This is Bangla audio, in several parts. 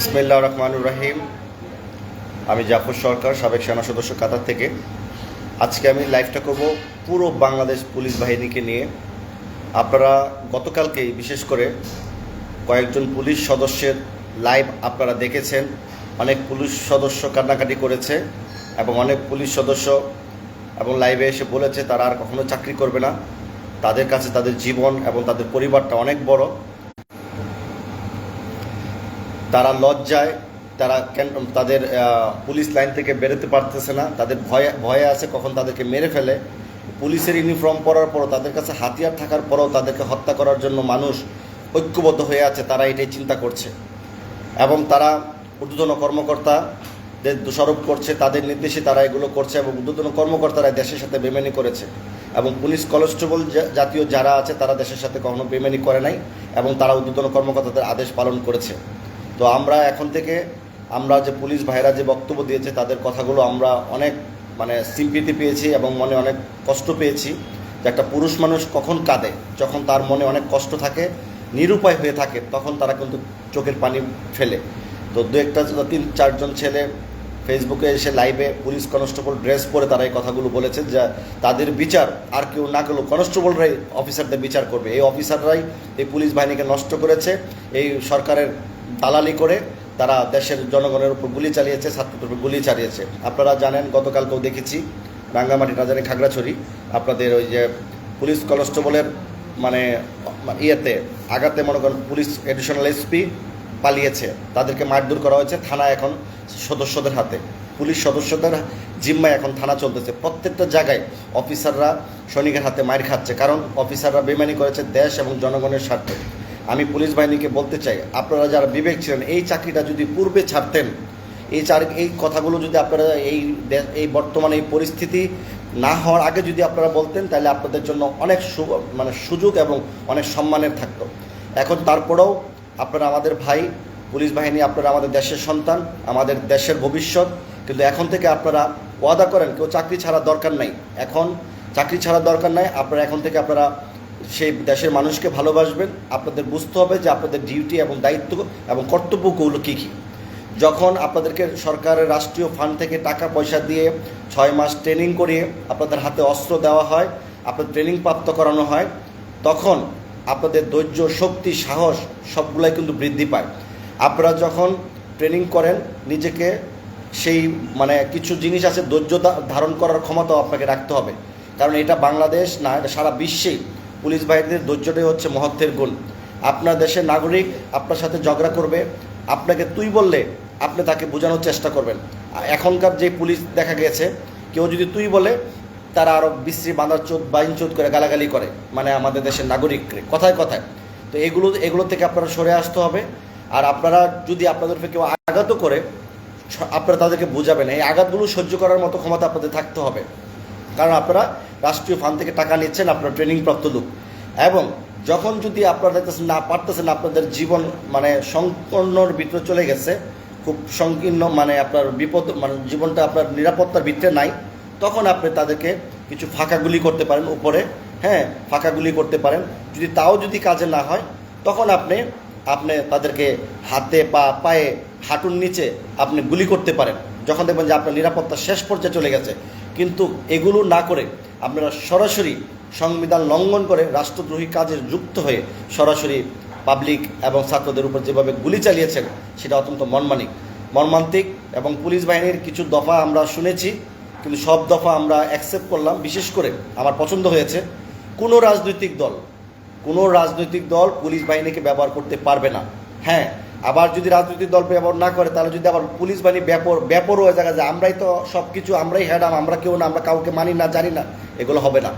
ইসমাইল্লা রহমানুর রাহিম। আমি জাফর সরকার, সাবেক সেনা সদস্য কাতার থেকে। আজকে আমি লাইভটা করব পুরো বাংলাদেশ পুলিশ বাহিনীকে নিয়ে। আপনারা গতকালকেই, বিশেষ করে কয়েকজন পুলিশ সদস্যের লাইভ আপনারা দেখেছেন। অনেক পুলিশ সদস্য কান্নাকাটি করেছে এবং অনেক পুলিশ সদস্য এবং লাইভে এসে বলেছে, তারা আর কখনো চাকরি করবে না। তাদের কাছে তাদের জীবন এবং তাদের পরিবারটা অনেক বড়। তারা লজ্জায়, তারা কেন, তাদের পুলিশ লাইন থেকে বেরোতে পারতেছে না, তাদের ভয়ে ভয়ে আছে, কখন তাদেরকে মেরে ফেলে। পুলিশের ইউনিফর্ম পরার পরও, তাদের কাছে হাতিয়ার থাকার পরও তাদেরকে হত্যা করার জন্য মানুষ ঐক্যবদ্ধ হয়ে আছে, তারা এটাই চিন্তা করছে। এবং তারা ঊর্ধ্বতন কর্মকর্তাদের দোষারোপ করছে, তাদের নির্দেশে তারা এগুলো করছে এবং ঊর্ধ্বতন কর্মকর্তারা দেশের সাথে বেমেনি করেছে। এবং পুলিশ কনস্টেবল জাতীয় যারা আছে, তারা দেশের সাথে কখনো বেমেনি করে নাই এবং তারা ঊর্ধ্বতন কর্মকর্তাদের আদেশ পালন করেছে। তো আমরা এখন থেকে আমরা যে পুলিশ ভাইরা যে বক্তব্য দিয়েছে, তাদের কথাগুলো আমরা অনেক মানে সিম্পিতি পেয়েছি এবং মনে অনেক কষ্ট পেয়েছি যে একটা পুরুষ মানুষ কখন কাঁদে, যখন তার মনে অনেক কষ্ট থাকে, নিরুপায় হয়ে থাকে, তখন তারা কিন্তু চোখের পানি ফেলে। তো দু একটা, তিন, চারজন ছেলে ফেসবুকে এসে লাইভে পুলিশ কনস্টেবল ড্রেস পরে তারা এই কথাগুলো বলেছে যে তাদের বিচার আর কেউ না করলেও কনস্টেবলরাই অফিসারদের বিচার করবে। এই অফিসাররাই এই পুলিশ বাহিনীকে নষ্ট করেছে, এই সরকারের দালালি করে তারা দেশের জনগণের উপর গুলি চালিয়েছে, ছাত্রদের উপর গুলি চালিয়েছে। আপনারা জানেন, গতকালকেও দেখেছি রাঙ্গামাটি রাজানি খাগড়াছড়ি, আপনাদের ওই যে পুলিশ কনস্টেবলের মানে ইয়েতে আগাতে মনে করেন পুলিশ এডিশনাল এসপি পালিয়েছে। তাদেরকে মারধর করা হয়েছে থানা এখন সদস্যদের হাতে। পুলিশ সদস্যদের জিম্মায় এখন থানা চলতেছে। প্রত্যেকটা জায়গায় অফিসাররা সৈনিকের হাতে মার খাচ্ছে। কারণ অফিসাররা বেমানি করেছে দেশ এবং জনগণের স্বার্থে। আমি পুলিশ বাহিনীকে বলতে চাই, আপনারা যারা বিবেক ছিলেন, এই চাকরিটা যদি পূর্বে ছাড়তেন, এই চার, এই কথাগুলো যদি আপনারা এই এই বর্তমানে এই পরিস্থিতি না হওয়ার আগে যদি আপনারা বলতেন, তাহলে আপনাদের জন্য অনেক মানে সুযোগ এবং অনেক সম্মানের থাকতো। এখন তারপরেও আপনারা আমাদের ভাই, পুলিশ বাহিনী আপনারা আমাদের দেশের সন্তান, আমাদের দেশের ভবিষ্যৎ, কিন্তু এখন থেকে আপনারা ওয়াদা করেন, কেউ চাকরি ছাড়া দরকার নাই। এখন চাকরি ছাড়া দরকার নাই, আপনারা এখন থেকে আপনারা সেই দেশের মানুষকে ভালোবাসবেন, আপনাদের বুঝতে হবে যে আপনাদের ডিউটি এবং দায়িত্ব এবং কর্তব্যগুলো কী কী। যখন আপনাদেরকে সরকারের রাষ্ট্রীয় ফান্ড থেকে টাকা পয়সা দিয়ে ছয় মাস ট্রেনিং করিয়ে আপনাদের হাতে অস্ত্র দেওয়া হয় আপনাদের ট্রেনিং প্রাপ্ত করানো হয়, তখন আপনাদের ধৈর্য, শক্তি, সাহস সবগুলাই কিন্তু বৃদ্ধি পায়। আপনারা যখন ট্রেনিং করেন, নিজেকে সেই মানে কিছু জিনিস আছে ধৈর্য ধারণ করার ক্ষমতাও আপনাকে রাখতে হবে। কারণ এটা বাংলাদেশ না, এটা সারা বিশ্বেই পুলিশ বাহিনীদের ধৈর্যটাই হচ্ছে মহত্বের গুণ। আপনার দেশের নাগরিক আপনার সাথে ঝগড়া করবে, আপনাকে তুই বললে আপনি তাকে বোঝানোর চেষ্টা করবেন। এখনকার যে পুলিশ দেখা গেছে, কেউ যদি তুই বলে, তারা আরও বিশ্রী বাঁধার চোদ, বাইন চোদ করে গালাগালি করে মানে আমাদের দেশের নাগরিককে, কথায় কথায়। তো এগুলো এগুলো থেকে আপনারা সরে আসতে হবে। আর আপনারা যদি আপনাদের কেউ আঘাতও করে, আপনারা তাদেরকে বোঝাবেন। এই আঘাতগুলো সহ্য করার মতো ক্ষমতা আপনাদের থাকতে হবে। কারণ আপনারা রাষ্ট্রীয় ফান্ড থেকে টাকা নিচ্ছেন, আপনার ট্রেনিং প্রাপ্ত লোক। এবং যখন যদি আপনারা দেখতেছেন না, পারতেছেন আপনাদের জীবন মানে সংকীর্ণর ভিতরে চলে গেছে, খুব সংকীর্ণ মানে আপনার বিপদ মানে জীবনটা আপনার নিরাপত্তার ভিতরে নাই, তখন আপনি তাদেরকে কিছু ফাঁকা গুলি করতে পারেন উপরে। হ্যাঁ ফাঁকা গুলি করতে পারেন। যদি তাও যদি কাজে না হয়, তখন আপনি আপনি তাদেরকে হাতে পা, পায়ে, হাঁটুর নিচে আপনি গুলি করতে পারেন। যখন দেখবেন যে আপনার নিরাপত্তা শেষ পর্যায়ে চলে গেছে কিন্তু এগুলো না করে আপনারা সরাসরি সংবিধান লঙ্ঘন করে রাষ্ট্রদ্রোহী কাজে যুক্ত হয়ে সরাসরি পাবলিক এবং ছাত্রদের উপর যেভাবে গুলি চালিয়েছেন, সেটা অত্যন্ত মর্মান্তিক। মর্মান্তিক এবং পুলিশ বাহিনীর কিছু দফা আমরা শুনেছি, কিন্তু সব দফা আমরা অ্যাকসেপ্ট করলাম। বিশেষ করে আমার পছন্দ হয়েছে, কোনো রাজনৈতিক দল, কোনো রাজনৈতিক দল পুলিশ বাহিনীকে ব্যবহার করতে পারবে না। হ্যাঁ আবার যদি রাজনৈতিক দল ব্যবহার না করে, তাহলে যদি আবার পুলিশ বাহিনী ব্যাপর ব্যাপর হয়ে জায়গা যে আমরাই তো সব কিছু আমরাই হ্যাডাম আমরা কেউ না, আমরা কাউকে মানি না, জানি না, এগুলো হবে না।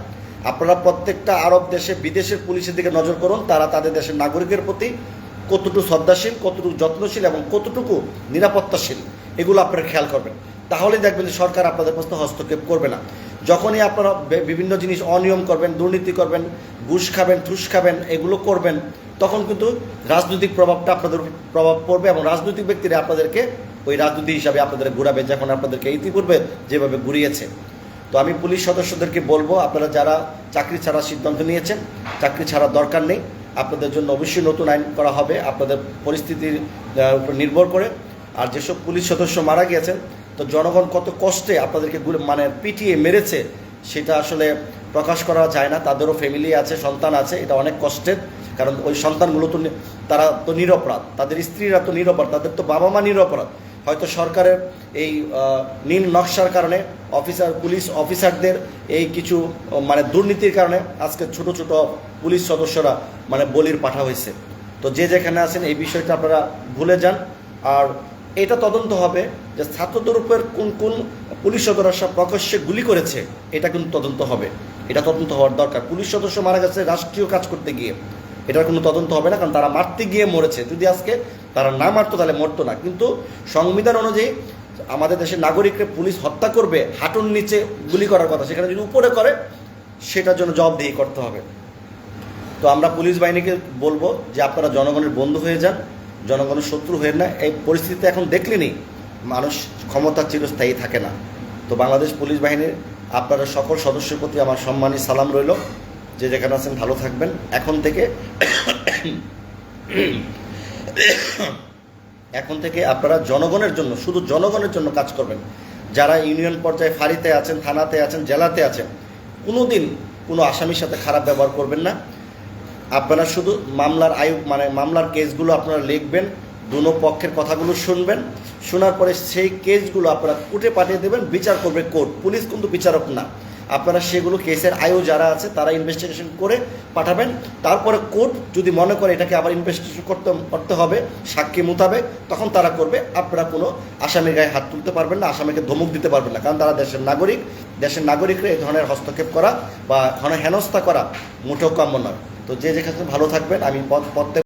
আপনারা প্রত্যেকটা আরব দেশে বিদেশের পুলিশের দিকে নজর করুন, তারা তাদের দেশের নাগরিকের প্রতি কতটুকু শ্রদ্ধাশীল, কতটুকু যত্নশীল এবং কতটুকু নিরাপত্তাশীল, এগুলো আপনারা খেয়াল করবেন। তাহলে দেখবেন যে সরকার আপনাদের প্রশ্ন হস্তক্ষেপ করবে না। যখনই আপনারা বিভিন্ন জিনিস অনিয়ম করবেন, দুর্নীতি করবেন, ঘুষ খাবেন, ঠুস খাবেন, এগুলো করবেন তখন কিন্তু রাজনৈতিক প্রভাবটা আপনাদের প্রভাব পড়বে এবং রাজনৈতিক ব্যক্তিরা আপনাদেরকে ওই রাজনীতি হিসাবে আপনাদের ঘুরাবে, যখন আপনাদেরকে ইতিপূর্বে যেভাবে ঘুরিয়েছে। তো আমি পুলিশ সদস্যদেরকে বলব, আপনারা যারা চাকরি ছাড়ার সিদ্ধান্ত নিয়েছেন, চাকরি ছাড়ার দরকার নেই। আপনাদের জন্য অবশ্যই নতুন আইন করা হবে, আপনাদের পরিস্থিতির উপর নির্ভর করে। আর যেসব পুলিশ সদস্য মারা গিয়েছেন, তো জনগণ কত কষ্টে আপনাদেরকে মানে পিটিয়ে মেরেছে, সেটা আসলে প্রকাশ করা যায় না। তাদেরও ফ্যামিলি আছে, সন্তান আছে, এটা অনেক কষ্টের। কারণ ওই সন্তানগুলো তো তারা তো নিরপরাধ। তাদের স্ত্রীরা তো নিরপরাধ, তাদের তো বাবা মা নিরপরাধ। হয়তো সরকারের এই নীল নকশার কারণে অফিসার, পুলিশ অফিসারদের এই কিছু মানে দুর্নীতির কারণে আজকে ছোট ছোট পুলিশ সদস্যরা মানে বলির পাঠা হয়েছে। তো যে যেখানে আছেন এই বিষয়টা আপনারা ভুলে যান। আর এটা তদন্ত হবে যে ছাত্রদের উপর কোন কোন পুলিশ সদস্য প্রকাশ্যে গুলি করেছে, এটা কিন্তু তদন্ত হবে। এটা তদন্ত হওয়ার দরকার। পুলিশ সদস্য মারা গেছে, রাষ্ট্রীয় কাজ করতে গিয়ে। এটার কোনো তদন্ত হবে না, কারণ তারা মারতে গিয়ে মরেছে। যদি আজকে তারা না মারতো, তাহলে মরতো না। কিন্তু সংবিধান অনুযায়ী আমাদের দেশের নাগরিককে পুলিশ হত্যা করবে, হাঁটুর নিচে গুলি করার কথা, সেখানে যদি উপরে করে, সেটার জন্য জবাবদিহি করতে হবে। তো আমরা পুলিশ বাহিনীকে বলব যে আপনারা জনগণের বন্ধু হয়ে যান, জনগণের শত্রু হয়ে না, এই পরিস্থিতিতে এখন দেখলেনি মানুষ ক্ষমতা চিরস্থায়ী থাকে না। তো বাংলাদেশ পুলিশ বাহিনীর আপনারা সকল সদস্যের প্রতি আমার সম্মানী সালাম রইল। যে যেখানে আছেন ভালো থাকবেন। এখন থেকে এখন থেকে আপনারা জনগণের জন্য, শুধু জনগণের জন্য কাজ করবেন। যারা ইউনিয়ন পর্যায়ে ফাঁড়িতে আছেন, থানাতে আছেন, জেলাতে আছেন কোনো দিন কোনো আসামির সাথে খারাপ ব্যবহার করবেন না। আপনারা শুধু মামলার আয়ু মানে মামলার কেসগুলো আপনারা লিখবেন, দুনো পক্ষের কথাগুলো শুনবেন। শোনার পরে সেই কেসগুলো আপনারা কোর্টে পাঠিয়ে দেবেন, বিচার করবে কোর্ট। পুলিশ কিন্তু বিচারক না। আপনারা সেগুলো কেসের আয়ু যারা আছে, তারা ইনভেস্টিগেশন করে পাঠাবেন। তারপরে কোর্ট যদি মনে করে এটাকে আবার ইনভেস্টিগেশন করতে করতে হবে, সাক্ষী মোতাবেক, তখন তারা করবে। আপনারা কোনো আসামির গায়ে হাত তুলতে পারবেন না, আসামিকে ধমক দিতে পারবেন না, কারণ তারা দেশের নাগরিক। দেশের নাগরিকরা এই ধরনের হস্তক্ষেপ করা বা হেনস্থা করা মোটেও কাম্য নয়। তো যে যেখানে ভালো থাকবেন, আমি পথ প্রত্যেক